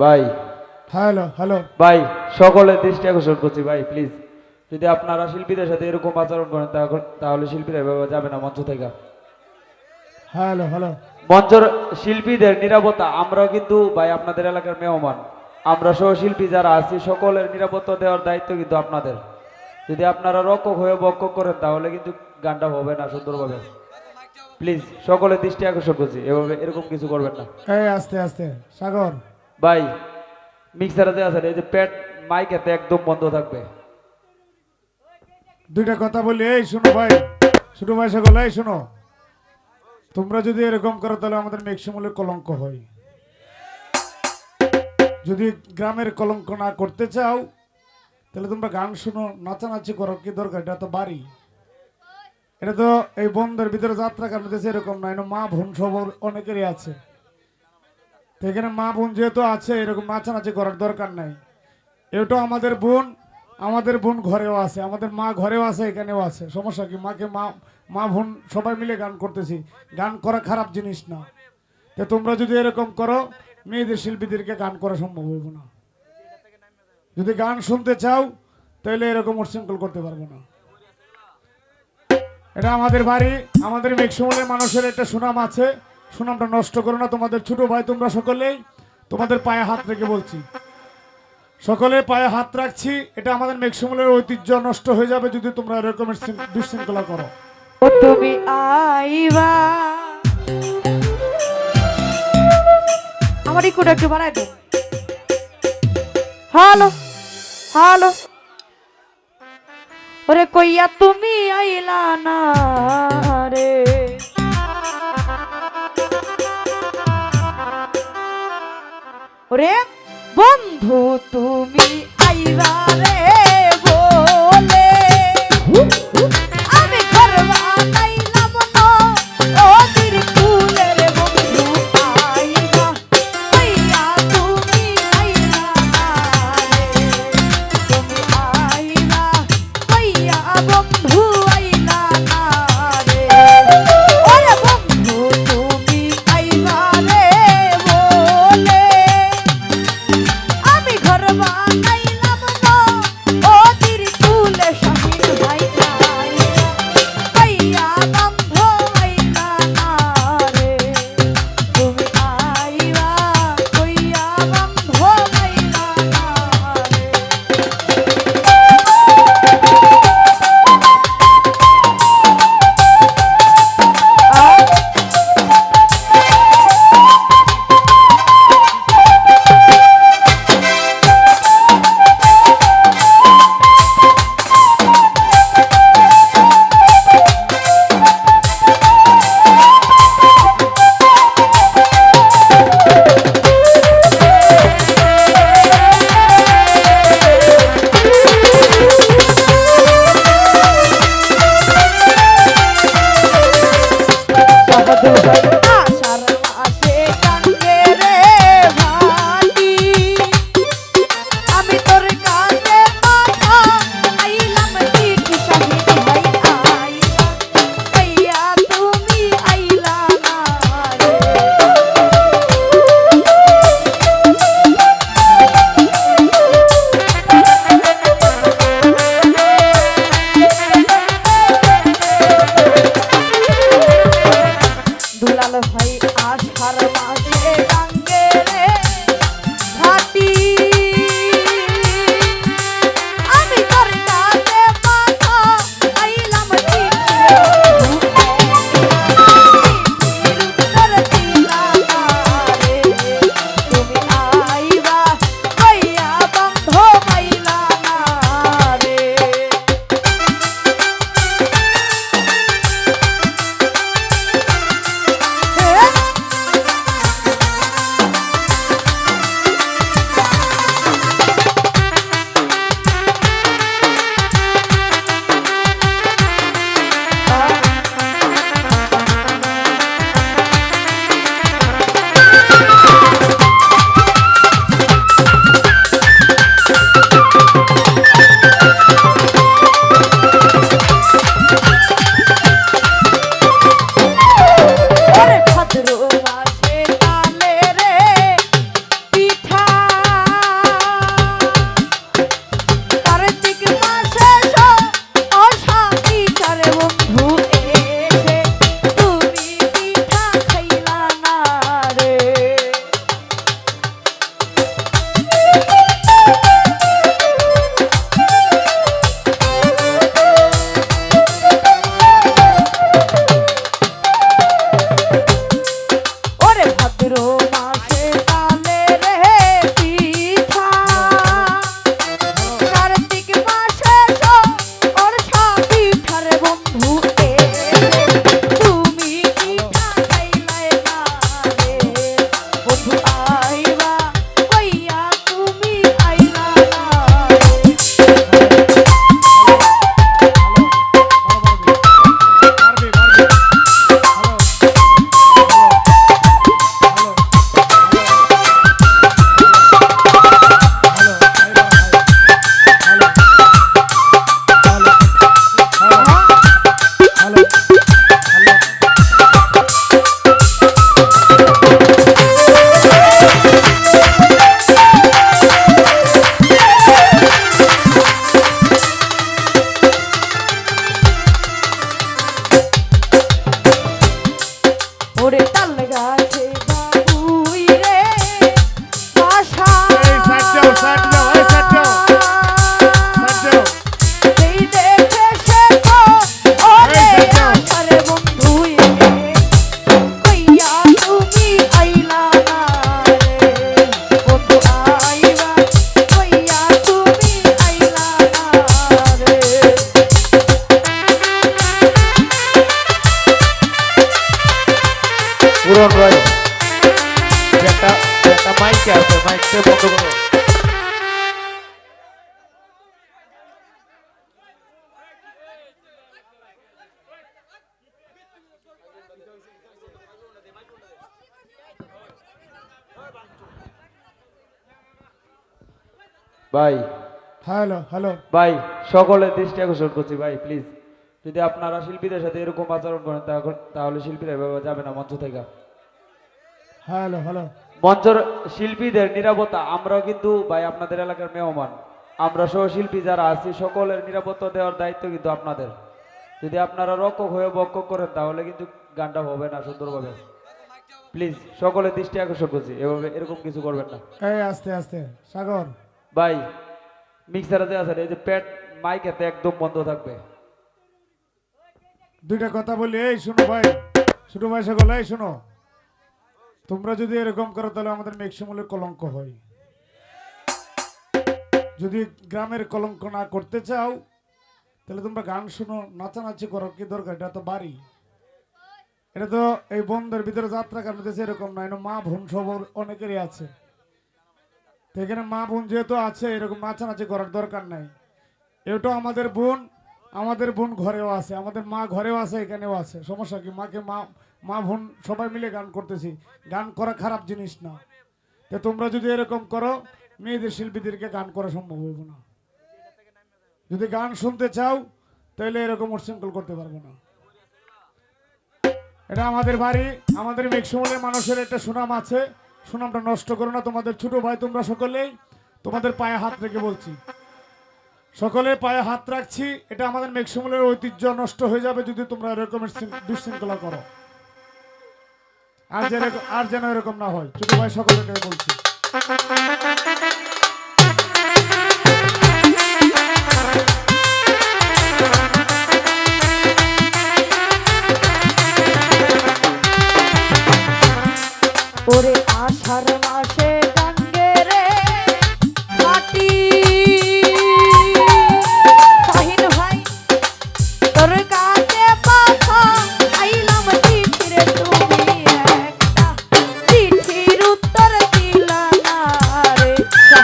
ভাই। Hello hello. ভাই সকলের দৃষ্টি আকর্ষণ করছি ভাই প্লিজ যদি আপনারা শিল্পীদের সাথে এরকম আচরণ করেন তাহলে- শিল্পীরা এভাবে যাবে না মঞ্চ থেকে। Hello hello. মঞ্চর শিল্পীদের নিরাপত্তা আমরা কিন্তু ভাই আপনাদের এলাকার মেহমান। আমরা সহ শিল্পী যারা আছি সকলের নিরাপত্তা দেওয়ার দায়িত্ব কিন্তু আপনাদের। যদি আপনারা রক্ষক হয়ে বক্ষক করেন তাহলে কিন্তু গানটা হবে না সুন্দরভাবে। প্লিজ সকলের দৃষ্টি আকর্ষণ করছি এভাবে এরকম কিছু করবেন না। এই আস্তে আস্তে সাগর। ভাই মিক্সারে দেওয়া আছে এই যে পেট মাইক এতে একদম বন্ধ থাকবে। দুইটা কথা বলি, এই শোনো ভাই ছোট ভাই সকল, এই শোনো। তোমরা যদি এরকম করো তাহলে আমাদের মেঘসমূলে কলঙ্ক হয়। যদি গ্রামের কলঙ্ক না করতে চাও, তাহলে তোমরা গান শোনো, নাচানাচি করো, কি দরকার? এটা তো বাড়ি। এটা তো এই বন্ধের ভিতরে যাত্রা কাটতেছে এরকম না এটা মা বোন সব অনেকেরই আছে। এখানে মা বোন যেহেতু আছে, এরকম নাচানাচি করার দরকার নাই। এটাও আমাদের বোন আমাদের বোন ঘরেও আছে, আমাদের মা ঘরেও আছে, এখানেও আছে। সমস্যা কি? মাকে মা মা বোন সবাই মিলে গান করতেছি। গান করা খারাপ জিনিস না। তো তোমরা যদি এরকম করো, মেয়েদের শিল্পীদেরকে গান করা সম্ভব হইব না। যদি গান শুনতে চাও, তাহলে এরকম উৎশৃঙ্খল করতে পারব না। এটা আমাদের বাড়ি, আমাদের মেঘসমলের মানুষের একটা সুনাম আছে। সুনামটা নষ্ট করো না, তোমাদের ছোট ভাই তোমরা সকলেই। তোমাদের পায়ে হাত রেখে বলছি। সকলে পায়ে হাত রাখছি, এটা আমাদের মেঘসমলের ঐতিহ্য নষ্ট হয়ে যাবে যদি তোমরা এরকমের শৃঙ্খ- বিশৃঙ্খলা করো। তুমি আইবা। আমার ইকুটা একটু বাড়াই দেন হ্যালো হ্যালো। ওরে কইয়া তুমি আইলা না রে। ওরে বন্ধু তুমি আইবা ভাই। Hello hello. ভাই সকলের দৃষ্টি আকর্ষণ করছি ভাই প্লিজ যদি আপনারা শিল্পীদের সাথে এরকম আচরণ করেন তাহলে- শিল্পীরা এভাবে যাবে না মঞ্চ থেকে। Hello hello. মঞ্চের শিল্পীদের নিরাপত্তা আমরাও কিন্তু ভাই আপনাদের এলাকার মেহমান। আমরা সহ শিল্পী যারা আছি সকলের নিরাপত্তা দেওয়ার দায়িত্ব কিন্তু আপনাদের। যদি আপনারা রক্ষক হয়ে বক্ষক করেন তাহলে কিন্তু গানটা হবে না সুন্দরভাবে। প্লিজ সকলের দৃষ্টি আকর্ষণ করছি এভাবে এরকম কিছু করবেন না। এই আস্তে আস্তে। সাগর। ভাই মিক্সারে যে আছে এই যে প্যাড মাইক এতে একদম বন্ধ থাকবে। দুইটা কথা বলি, এই শোনো ভাই ছোট ভাই সকল, এই শোনো। তোমরা যদি এরকম করো, তাহলে আমাদের মেঘসমলের কলঙ্ক হয়। যদি গ্রামের কলঙ্ক না করতে চাও, তাহলে তোমরা গান শোনো, নাচানাচি করো, কি দরকার? এটা তো বাড়ি। এটা তো এই বন্ধের ভিতরে যাত্রা কাটতেছে এরকম না মা বোন সব অনেকেরই আছে। এখানে মা বোন যেহেতু আছে, এরকম নাচানাচি করার দরকার নাই। এটাও আমাদের বোন আমাদের বোন ঘরেও আছে, আমাদের মা ঘরেও আছে, এখানেও আছে। সমস্যা কি? মাকে মা মা বোন সবাই মিলে গান করতেছি। গান করা খারাপ জিনিস না। তো তোমরা যদি এরকম করো, মেয়েদের শিল্পীদেরকে গান করা সম্ভব হইব না। যদি গান শুনতে চাও, তাহলে এরকম উচ্ছৃঙ্খল করতে পারব না। এটা আমাদের বাড়ি, আমাদের মেঘসমলের মানুষের একটা সুনাম আছে। সুনামটা নষ্ট করো না তোমাদের ছোট ভাই, তোমরা সকলেই তোমাদের পায়ে হাত রেখে বলছি। সকলে পায়ে হাত রাখছি, এটা আমাদের মেঘসমলের ঐতিহ্য নষ্ট হয়ে যাবে যদি তোমরা এরকম শৃঙ্খ- বিশৃঙ্খলা করো। আর যেন আর যেন এরকম না হয়। ছোট ভাই, সকলকে বলছি।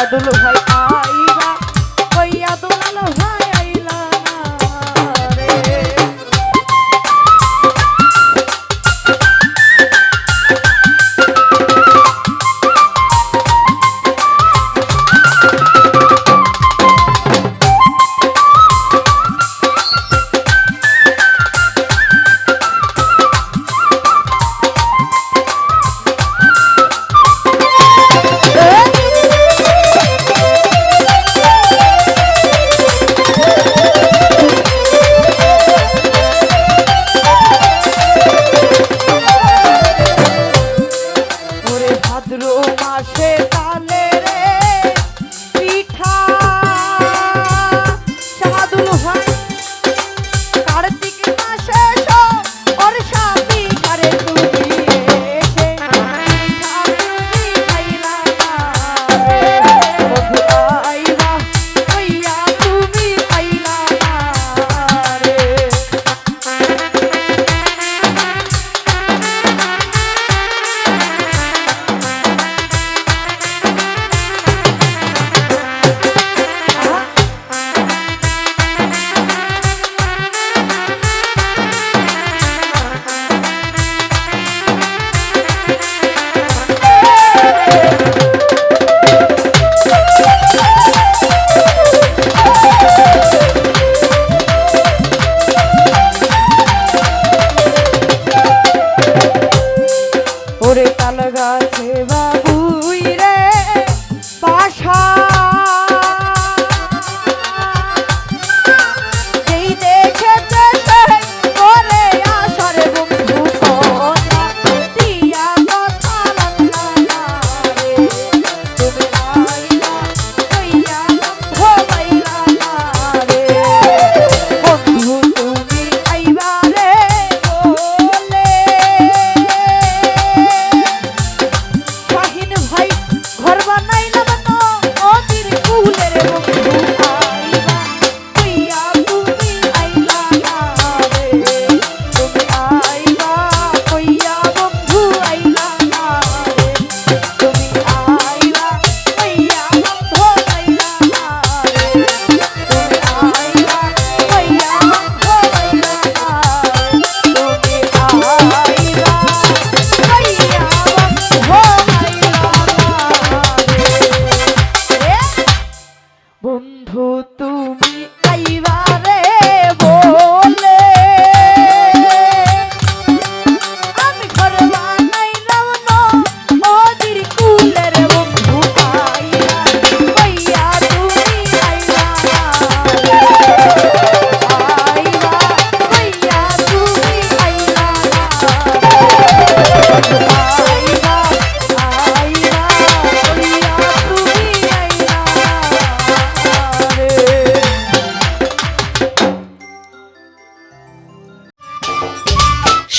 শাহাদুল ভাই